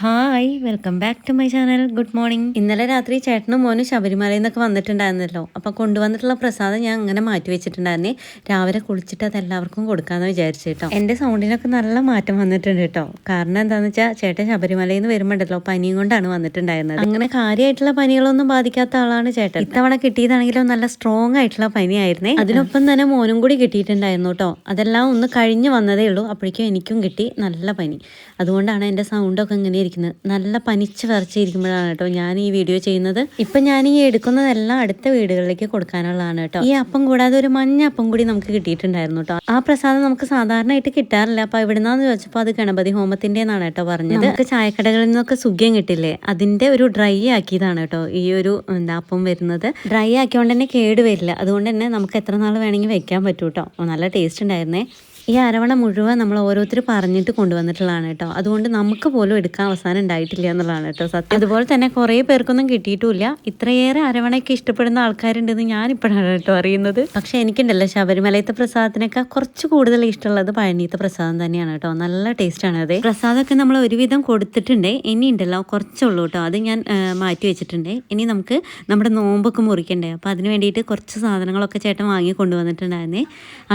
Hi welcome back to my channel good morning ഇന്നലെ രാത്രി ചേട്ടനും മോനും ശബരിമലയിൽ നിന്നൊക്കെ വന്നിട്ടുണ്ടായിരുന്നല്ലോ. അപ്പോൾ കൊണ്ടുവന്നിട്ടുള്ള പ്രസാദം ഞാൻ അങ്ങനെ മാറ്റി വെച്ചിട്ടുണ്ടായിരുന്നേ. രാവിലെ കുളിച്ചിട്ട് അത് എല്ലാവർക്കും കൊടുക്കാമെന്ന് വിചാരിച്ചു കേട്ടോ. എന്റെ സൗണ്ടിനൊക്കെ നല്ല മാറ്റം വന്നിട്ടുണ്ട് കേട്ടോ. കാരണം എന്താണെന്ന് വെച്ചാൽ ചേട്ടൻ ശബരിമലയിൽ നിന്ന് വരുമ്പോണ്ടല്ലോ പനിയും കൊണ്ടാണ് വന്നിട്ടുണ്ടായിരുന്നത്. അങ്ങനെ കാര്യമായിട്ടുള്ള പനികളൊന്നും ബാധിക്കാത്ത ആളാണ് ചേട്ടൻ. ഇത്തവണ കിട്ടിയതാണെങ്കിലും നല്ല സ്ട്രോങ് ആയിട്ടുള്ള പനിയായിരുന്നേ. അതിനൊപ്പം തന്നെ മോനും കൂടി കിട്ടിയിട്ടുണ്ടായിരുന്നു കേട്ടോ. അതെല്ലാം ഒന്ന് കഴിഞ്ഞ് വന്നതേ ഉള്ളൂ. അപ്പോഴേക്കും എനിക്കും കിട്ടി നല്ല പനി. അതുകൊണ്ടാണ് എന്റെ സൗണ്ടൊക്കെ ഇങ്ങനെ ഇരിക്കുന്നത് നല്ല പനിച്ച് വരച്ചിരിക്കുമ്പോഴാണ് കേട്ടോ ഞാൻ ഈ വീഡിയോ ചെയ്യുന്നത്. ഇപ്പം ഞാൻ ഈ എടുക്കുന്നതെല്ലാം അടുത്ത വീടുകളിലേക്ക് കൊടുക്കാനുള്ളതാണ് കേട്ടോ. ഈ അപ്പം കൂടാതെ ഒരു മഞ്ഞ അപ്പം കൂടി നമുക്ക് കിട്ടിയിട്ടുണ്ടായിരുന്നു കേട്ടോ. ആ പ്രസാദം നമുക്ക് സാധാരണയായിട്ട് കിട്ടാറില്ല. അപ്പോൾ എവിടുന്നാന്ന് ചോദിച്ചപ്പോൾ അത് ഗണപതി ഹോമത്തിന്റെ എന്നാണ് കേട്ടോ പറഞ്ഞത്. നമുക്ക് ചായക്കടകളിൽ നിന്നൊക്കെ സുഖ്യം കിട്ടില്ലേ? അതിന്റെ ഒരു ഡ്രൈ ആക്കിയതാണ് കേട്ടോ ഈ ഒരു എന്താ അപ്പം വരുന്നത്. ഡ്രൈ ആക്കിയോണ്ട് തന്നെ കേടുവരില്ല അതുകൊണ്ട് തന്നെ നമുക്ക് എത്ര നാൾ വേണമെങ്കിൽ വെക്കാൻ പറ്റൂ കേട്ടോ. നല്ല ടേസ്റ്റ് ഉണ്ടായിരുന്നേ. ഈ അരവണ മുഴുവൻ നമ്മൾ ഓരോരുത്തർ പറഞ്ഞിട്ട് കൊണ്ടുവന്നിട്ടുള്ളതാണ് കേട്ടോ. അതുകൊണ്ട് നമുക്ക് പോലും എടുക്കാൻ അവസാനം ഉണ്ടായിട്ടില്ല എന്നുള്ളതാണ് കേട്ടോ സത്യം. അതുപോലെ തന്നെ കുറേ പേർക്കൊന്നും കിട്ടിയിട്ടില്ല ഇത്രയേറെ അരവണയ്ക്ക് ഇഷ്ടപ്പെടുന്ന ആൾക്കാരുണ്ടെന്ന് ഞാനിപ്പോഴാണ് കേട്ടോ അറിയുന്നത്. പക്ഷെ എനിക്കുണ്ടല്ലോ ശബരിമലയത്തെ പ്രസാദത്തിനൊക്കെ കുറച്ച് കൂടുതൽ ഇഷ്ടമുള്ളത് പഴനീത്ത പ്രസാദം തന്നെയാണ് കേട്ടോ. നല്ല ടേസ്റ്റാണ് അത്. പ്രസാദമൊക്കെ നമ്മൾ ഒരുവിധം കൊടുത്തിട്ടുണ്ട്. ഇനി ഉണ്ടല്ലോ കുറച്ചുള്ളൂ കേട്ടോ. അത് ഞാൻ മാറ്റി വെച്ചിട്ടുണ്ട്. ഇനി നമുക്ക് നമ്മുടെ നോമ്പൊക്കെ മുറിക്കണ്ടേ? അപ്പോൾ അതിന് വേണ്ടിയിട്ട് കുറച്ച് സാധനങ്ങളൊക്കെ ചേട്ടൻ വാങ്ങി കൊണ്ടുവന്നിട്ടുണ്ടായിരുന്നേ.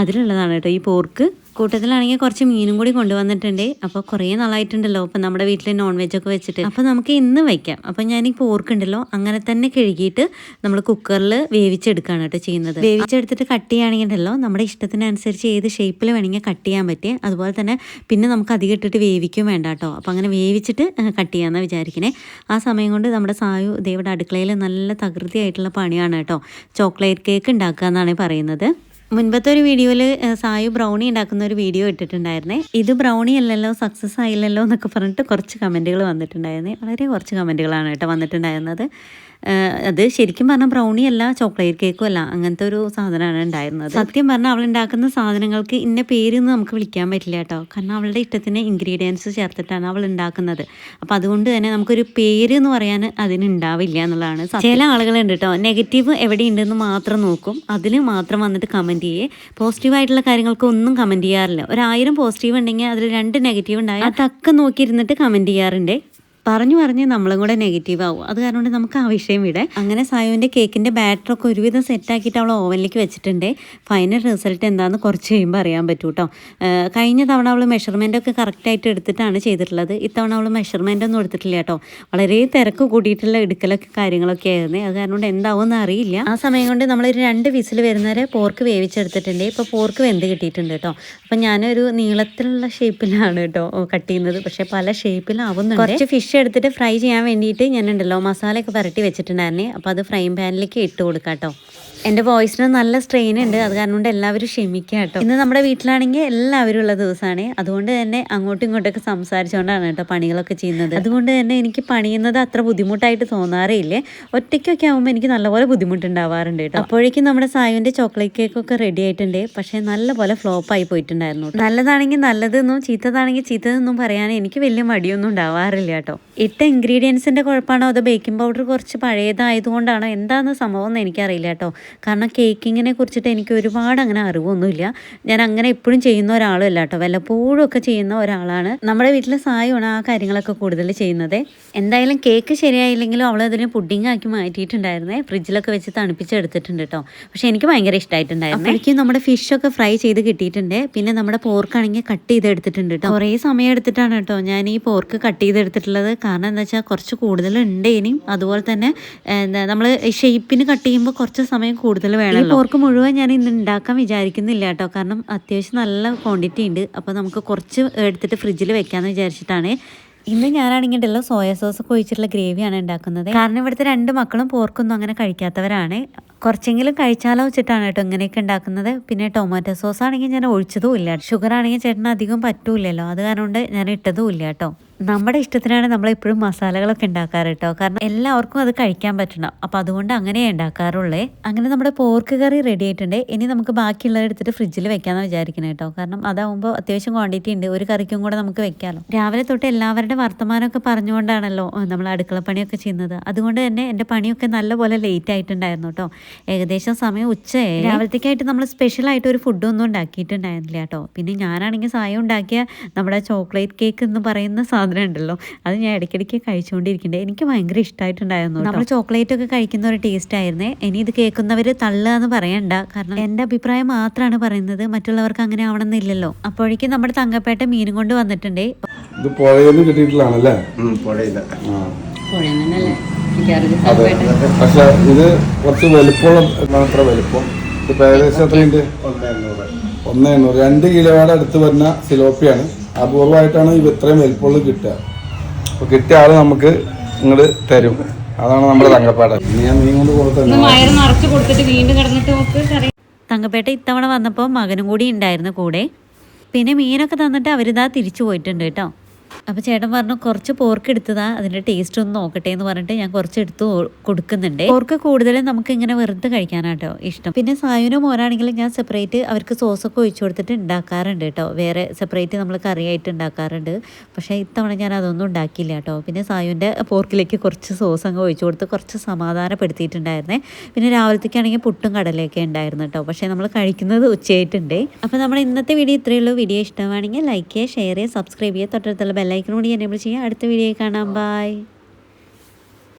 അതിലുള്ളതാണ് കേട്ടോ ഈ പോർക്ക്. കൂട്ടത്തിലാണെങ്കിൽ കുറച്ച് മീനും കൂടി കൊണ്ടുവന്നിട്ടുണ്ട്. അപ്പോൾ കുറേ നാളായിട്ടുണ്ടല്ലോ അപ്പോൾ നമ്മുടെ വീട്ടിൽ നോൺ വെജൊക്കെ വെച്ചിട്ട്. അപ്പോൾ നമുക്ക് ഇന്ന് വയ്ക്കാം. അപ്പോൾ ഞാൻ ഈ പോർക്ക് അങ്ങനെ തന്നെ കഴുകിയിട്ട് നമ്മൾ കുക്കറിൽ വേവിച്ചെടുക്കുകയാണ് കേട്ടോ ചെയ്യുന്നത്. വേവിച്ചെടുത്തിട്ട് കട്ട് ചെയ്യുകയാണെങ്കിൽ ഉണ്ടല്ലോ നമ്മുടെ ഇഷ്ടത്തിനനുസരിച്ച് ഏത് ഷേപ്പിൽ വേണമെങ്കിൽ കട്ട് ചെയ്യാൻ പറ്റും അതുപോലെ തന്നെ പിന്നെ നമുക്ക് അധികം ഇട്ടിട്ട് വേവിക്കും വേണ്ട കേട്ടോ. അപ്പോൾ അങ്ങനെ വേവിച്ചിട്ട് കട്ട് ചെയ്യാമെന്ന് വിചാരിക്കണേ. ആ സമയം കൊണ്ട് നമ്മുടെ സായു ദേവിടെ അടുക്കളയിൽ നല്ല തകൃതിയായിട്ടുള്ള പണിയാണ് കേട്ടോ. ചോക്ലേറ്റ് കേക്ക് ഉണ്ടാക്കുക എന്നാണ് പറയുന്നത്. മുൻപത്തെ ഒരു വീഡിയോയിൽ സായു ബ്രൗണി ഉണ്ടാക്കുന്ന ഒരു വീഡിയോ ഇട്ടിട്ടുണ്ടായിരുന്നേ. ഇത് ബ്രൗണി അല്ലല്ലോ സക്സസ് ആയില്ലല്ലോ എന്നൊക്കെ പറഞ്ഞിട്ട് കുറച്ച് കമന്റുകൾ വന്നിട്ടുണ്ടായിരുന്നേ. വളരെ കുറച്ച് കമന്റുകളാണ് കേട്ടോ വന്നിട്ടുണ്ടായിരുന്നത്. അത് ശരിക്കും പറഞ്ഞാൽ ബ്രൗണി അല്ല ചോക്ലേറ്റ് കേക്കും അല്ല അങ്ങനത്തെ ഒരു സാധനമാണ് ഉണ്ടായിരുന്നത്. സത്യം പറഞ്ഞാൽ അവൾ ഉണ്ടാക്കുന്ന സാധനങ്ങൾക്ക് ഇന്ന പേരൊന്നും നമുക്ക് വിളിക്കാൻ പറ്റില്ല കേട്ടോ. കാരണം അവളുടെ ഇഷ്ടത്തിന് ഇൻഗ്രീഡിയൻസ് ചേർത്തിട്ടാണ് അവൾ ഉണ്ടാക്കുന്നത്. അപ്പം അതുകൊണ്ട് തന്നെ നമുക്കൊരു പേര് എന്ന് പറയാൻ അതിന് ഉണ്ടാവില്ല എന്നുള്ളതാണ്. ചില ആളുകളുണ്ട് കേട്ടോ നെഗറ്റീവ് എവിടെയുണ്ടെന്ന് മാത്രം നോക്കും. അതിന് മാത്രം വന്നിട്ട് കമന്റ് ചെയ്യേ. പോസിറ്റീവായിട്ടുള്ള കാര്യങ്ങൾക്ക് ഒന്നും കമന്റ് ചെയ്യാറില്ല. ഒരായിരം പോസിറ്റീവ് ഉണ്ടെങ്കിൽ അതിൽ രണ്ട് നെഗറ്റീവ് ഉണ്ടായാൽ അതൊക്കെ നോക്കിയിരുന്നിട്ട് കമന്റ് ചെയ്യാറുണ്ട്. പറഞ്ഞു പറഞ്ഞ് നമ്മളും കൂടെ നെഗറ്റീവ് ആവും. അത് കാരണം നമുക്ക് ആ വിഷയം വിടെ അങ്ങനെ സായുവിന്റെ കേക്കിന്റെ ബാറ്ററൊക്കെ ഒരുവിധം സെറ്റാക്കിയിട്ട് അവൾ ഓവനിലേക്ക് വെച്ചിട്ടുണ്ട്. ഫൈനൽ റിസൾട്ട് എന്താണെന്ന് കുറച്ച് കഴിയുമ്പോൾ അറിയാൻ പറ്റൂ കേട്ടോ കഴിഞ്ഞ തവണ അവൾ മെഷർമെന്റ് ഒക്കെ കറക്റ്റായിട്ട് എടുത്തിട്ടാണ് ചെയ്തിട്ടുള്ളത്. ഇത്തവണ അവൾ മെഷർമെന്റ് ഒന്നും എടുത്തിട്ടില്ല കേട്ടോ വളരെ തിരക്ക് കൂടിയിട്ടുള്ള എടുക്കലൊക്കെ കാര്യങ്ങളൊക്കെ ആയിരുന്നു. അത് കാരണം കൊണ്ട് എന്താവുമെന്ന് അറിയില്ല. ആ സമയം കൊണ്ട് നമ്മളൊരു രണ്ട് വിസിൽ വരുന്നവരെ പോർക്ക് വേവിച്ചെടുത്തിട്ടുണ്ട്. ഇപ്പോൾ പോർക്ക് വെന്ത് കിട്ടിയിട്ടുണ്ട് കേട്ടോ അപ്പം ഞാനൊരു നീളത്തിലുള്ള ഷേപ്പിലാണ് കേട്ടോ കട്ട് ചെയ്യുന്നത്. പക്ഷേ പല ഷേപ്പിലാവുന്നുണ്ട് കുറച്ച് ഫിഷ് എടുത്തിട്ട് ഫ്രൈ ചെയ്യാൻ വേണ്ടിയിട്ട് ഞാനുണ്ടല്ലോ മസാലയൊക്കെ പുരട്ടി വെച്ചിട്ടുണ്ടായിരുന്നേ. അപ്പോൾ അത് ഫ്രൈ പാനിലേക്ക് ഇട്ട് കൊടുക്കാം കേട്ടോ എന്റെ വോയിസിന് നല്ല സ്ട്രെയിൻ ഉണ്ട്. അത് കാരണം കൊണ്ട് എല്ലാവരും ക്ഷമിക്കുക കേട്ടോ. ഇന്ന് നമ്മുടെ വീട്ടിലാണെങ്കിൽ എല്ലാവരും ഉള്ള ദിവസമാണ്. അതുകൊണ്ട് തന്നെ അങ്ങോട്ടും ഇങ്ങോട്ടൊക്കെ സംസാരിച്ചുകൊണ്ടാണ് കേട്ടോ പണികളൊക്കെ ചെയ്യുന്നത്. അതുകൊണ്ട് തന്നെ എനിക്ക് പണിയുന്നത് അത്ര ബുദ്ധിമുട്ടായിട്ട് തോന്നാറേ ഇല്ലേ ഒറ്റയ്ക്കൊക്കെ ആകുമ്പോൾ എനിക്ക് നല്ലപോലെ ബുദ്ധിമുട്ടുണ്ടാവാറുണ്ട് കേട്ടോ. അപ്പോഴേക്കും നമ്മുടെ സായുവിന്റെ ചോക്ലേറ്റ് കേക്ക് ഒക്കെ റെഡി ആയിട്ടുണ്ട്. പക്ഷേ നല്ലപോലെ ഫ്ലോപ്പ് ആയി പോയിട്ടുണ്ടായിരുന്നു. നല്ലതാണെങ്കിൽ നല്ലതെന്നും ചീത്തതാണെങ്കിൽ ചീത്തതെന്നും പറയാൻ എനിക്ക് വലിയ മടിയൊന്നും ഉണ്ടാവാറില്ല കേട്ടോ. ഇട്ട ഇൻഗ്രീഡിയൻസിന്റെ കുഴപ്പമാണോ അതോ ബേക്കിംഗ് പൗഡർ കുറച്ച് പഴയതായതുകൊണ്ടാണോ? എന്താണെന്ന് സംഭവം എന്ന് എനിക്കറിയില്ല കേട്ടോ. കാരണം കേക്കിങ്ങിനെ കുറിച്ചിട്ട് എനിക്ക് ഒരുപാട് അങ്ങനെ അറിവൊന്നുമില്ല. ഞാൻ അങ്ങനെ എപ്പോഴും ചെയ്യുന്ന ഒരാളും അല്ല കേട്ടോ. വല്ലപ്പോഴും ഒക്കെ ചെയ്യുന്ന ഒരാളാണ്. നമ്മുടെ വീട്ടിലെ സായമാണ് ആ കാര്യങ്ങളൊക്കെ കൂടുതൽ ചെയ്യുന്നത്. എന്തായാലും കേക്ക് ശരിയായില്ലെങ്കിലും അവൾ അതിന് പുഡിംഗ് ആക്കി മാറ്റിയിട്ടുണ്ടായിരുന്നേ. ഫ്രിഡ്ജിലൊക്കെ വെച്ച് തണുപ്പിച്ചെടുത്തിട്ടുണ്ട് കേട്ടോ. പക്ഷെ എനിക്ക് ഭയങ്കര ഇഷ്ടമായിട്ടുണ്ടായിരുന്നു. എനിക്ക് നമ്മുടെ ഫിഷൊക്കെ ഫ്രൈ ചെയ്ത് കിട്ടിയിട്ടുണ്ട്. പിന്നെ നമ്മുടെ പോർക്കാണെങ്കിൽ കട്ട് ചെയ്ത് എടുത്തിട്ടുണ്ട് കേട്ടോ. കുറേ സമയം എടുത്തിട്ടാണ് കേട്ടോ ഞാൻ ഈ പോർക്ക് കട്ട് ചെയ്ത് എടുത്തിട്ടുള്ളത് കാരണം എന്താ വെച്ചാൽ കുറച്ച് കൂടുതലുണ്ട് ഇനിയും. അതുപോലെ തന്നെ എന്താ നമ്മൾ ഷേപ്പിന് കട്ട് ചെയ്യുമ്പോൾ കുറച്ച് സമയം കൂടുതൽ വേണം ഈ പോർക്ക് മുഴുവൻ ഞാൻ ഇന്ന് ഉണ്ടാക്കാൻ വിചാരിക്കുന്നില്ല കേട്ടോ. കാരണം അത്യാവശ്യം നല്ല ക്വാണ്ടിറ്റി ഉണ്ട് അപ്പോൾ നമുക്ക് കുറച്ച് എടുത്തിട്ട് ഫ്രിഡ്ജിൽ വെക്കാമെന്ന് വിചാരിച്ചിട്ടാണ്. ഇന്ന് ഞാനാണെങ്കിൽ ഉണ്ടല്ലോ സോയ സോസ് ഒക്കെ ഒഴിച്ചിട്ടുള്ള ഗ്രേവിയാണ് ഉണ്ടാക്കുന്നത് കാരണം ഇവിടുത്തെ രണ്ട് മക്കളും പോർക്കൊന്നും അങ്ങനെ കഴിക്കാത്തവരാണ്. കുറച്ചെങ്കിലും കഴിച്ചാലോ വെച്ചിട്ടാണ് കേട്ടോ ഇങ്ങനെയൊക്കെ ഉണ്ടാക്കുന്നത് പിന്നെ ടൊമാറ്റോ സോസ് ആണെങ്കിൽ ഞാൻ ഒഴിച്ചതും ഇല്ല. ഷുഗർ ആണെങ്കിൽ ചേട്ടന് അധികം പറ്റൂലല്ലോ അത് കാരണം കൊണ്ട് ഞാൻ ഇട്ടതും ഇല്ല കേട്ടോ. നമ്മുടെ ഇഷ്ടത്തിനാണ് നമ്മൾ എപ്പോഴും മസാലകളൊക്കെ ഉണ്ടാക്കാറ് കേട്ടോ. കാരണം എല്ലാവർക്കും അത് കഴിക്കാൻ പറ്റണം. അപ്പോൾ അതുകൊണ്ട് അങ്ങനെ ഉണ്ടാക്കാറുള്ളേ. അങ്ങനെ നമ്മുടെ പോർക്ക് കറി റെഡി ആയിട്ടുണ്ട്. ഇനി നമുക്ക് ബാക്കിയുള്ളത് എടുത്തിട്ട് ഫ്രിഡ്ജിൽ വെക്കാമെന്ന് വിചാരിക്കണം കേട്ടോ. കാരണം അതാവുമ്പോൾ അത്യാവശ്യം ക്വാണ്ടിറ്റി ഉണ്ട്. ഒരു കറിക്കും കൂടെ നമുക്ക് വെക്കാമല്ലോ രാവിലെ തൊട്ട് എല്ലാവരുടെ വർത്തമാനമൊക്കെ പറഞ്ഞുകൊണ്ടാണല്ലോ നമ്മൾ അടുക്കള പണിയൊക്കെ ചെയ്യുന്നത്. അതുകൊണ്ട് തന്നെ എന്റെ പണിയൊക്കെ നല്ലപോലെ ലേറ്റ് ആയിട്ടുണ്ടായിരുന്നു കേട്ടോ. ഏകദേശം സമയം ഉച്ചയായി രാവിലത്തേക്കായിട്ട് നമ്മൾ സ്പെഷ്യലായിട്ട് ഒരു ഫുഡൊന്നും ഉണ്ടാക്കിയിട്ടുണ്ടായിരുന്നില്ല കേട്ടോ. പിന്നെ ഞാനാണെങ്കിൽ സായം ഉണ്ടാക്കിയ നമ്മുടെ ചോക്ലേറ്റ് കേക്ക് എന്ന് പറയുന്ന സാധനം ഉണ്ടല്ലോ. അത് ഞാൻ ഇടയ്ക്കിടയ്ക്ക് കഴിച്ചുകൊണ്ടിരിക്കുന്നുണ്ട്. എനിക്ക് ഭയങ്കര ഇഷ്ടമായിട്ടുണ്ടായിരുന്നു നമ്മൾ ചോക്ലേറ്റ് ഒക്കെ കഴിക്കുന്ന ഒരു ടേസ്റ്റ് ആയിരുന്നേ. ഇനി ഇത് കേൾക്കുന്നവർ തള്ളുക എന്ന് പറയണ്ട. കാരണം എന്റെ അഭിപ്രായം മാത്രമാണ് പറയുന്നത്. മറ്റുള്ളവർക്ക് അങ്ങനെ ആവണമെന്നില്ലല്ലോ. അപ്പോഴേക്കും നമ്മുടെ തങ്കപ്പേട്ട മീനും കൊണ്ട് വന്നിട്ടുണ്ടേ. ഇത് പുഴയിൽ കിട്ടിയിട്ടുള്ളതാണല്ലേ? പക്ഷെ ഇത് കുറച്ച് മാത്രം വലുപ്പം. ഏകദേശം എത്രയുണ്ട്? ഒന്ന് എണ്ണൂറ്. ഒന്ന് എണ്ണൂറ്. രണ്ട് കിലോയുടെ അടുത്ത് വരുന്ന സിലോപ്പിയാണ്. അപൂർവമായിട്ടാണ് ഇവ ഇത്രയും വലിപ്പമുള്ള കിട്ടുക. അപ്പോൾ കിട്ടിയ ആൾ നമുക്ക് ഇങ്ങോട്ട് തരും. അതാണ് നമ്മുടെ തങ്കപ്പാട. ഞാൻ മീൻ കൊണ്ട് കൊടുത്തത് തങ്കപ്പേട്ട ഇത്തവണ വന്നപ്പോൾ മകനും കൂടി ഉണ്ടായിരുന്നു കൂടെ. പിന്നെ മീനൊക്കെ തന്നിട്ട് അവരിതാ തിരിച്ചു പോയിട്ടുണ്ട് കേട്ടോ. അപ്പോൾ ചേട്ടൻ പറഞ്ഞു കുറച്ച് പോർക്ക് എടുത്തതാ അതിന്റെ ടേസ്റ്റ് ഒന്ന് നോക്കട്ടെ എന്ന് പറഞ്ഞിട്ട് ഞാൻ കുറച്ച് എടുത്ത് കൊടുക്കുന്നുണ്ട്. പോർക്ക് കൂടുതലും നമുക്ക് ഇങ്ങനെ വെറുതെ കഴിക്കാനാട്ടോ ഇഷ്ടം. പിന്നെ സായുനും മോനാണെങ്കിലും ഞാൻ സെപ്പറേറ്റ് അവർക്ക് സോസൊക്കെ ഒഴിച്ചു കൊടുത്തിട്ട് ഉണ്ടാക്കാറുണ്ട് കേട്ടോ. വേറെ സെപ്പറേറ്റ് നമ്മൾ കറിയായിട്ട് ഉണ്ടാക്കാറുണ്ട്. പക്ഷേ ഇത്തവണ ഞാൻ അതൊന്നും ഉണ്ടാക്കിയില്ല കേട്ടോ. പിന്നെ സായുവിന്റെ പോർക്കിലേക്ക് കുറച്ച് സോസ് അങ്ങ് ഒഴിച്ചു കൊടുത്ത് കുറച്ച് സമാധാനപ്പെടുത്തിയിട്ടുണ്ടായിരുന്നേ. പിന്നെ രാവിലത്തേക്കാണെങ്കിൽ പുട്ടും കടലയൊക്കെ ഉണ്ടായിരുന്നു കേട്ടോ. പക്ഷേ നമ്മൾ കഴിക്കുന്നത് ഉച്ചയായിട്ടുണ്ട്. അപ്പോൾ നമ്മൾ ഇന്നത്തെ വീഡിയോ ഇത്രയേ ഉള്ളൂ. വീഡിയോ ഇഷ്ടമാണെങ്കിൽ ലൈക്ക് ചെയ്യുക ഷെയർ ചെയ്യുക സബ്സ്ക്രൈബ് ചെയ്യുക. തൊട്ടടുത്തുള്ള ബെല്ലൈക്കൺ കൂടി എനേബിൾ ചെയ്യുക അടുത്ത വീഡിയോയിൽ കാണാം. ബൈ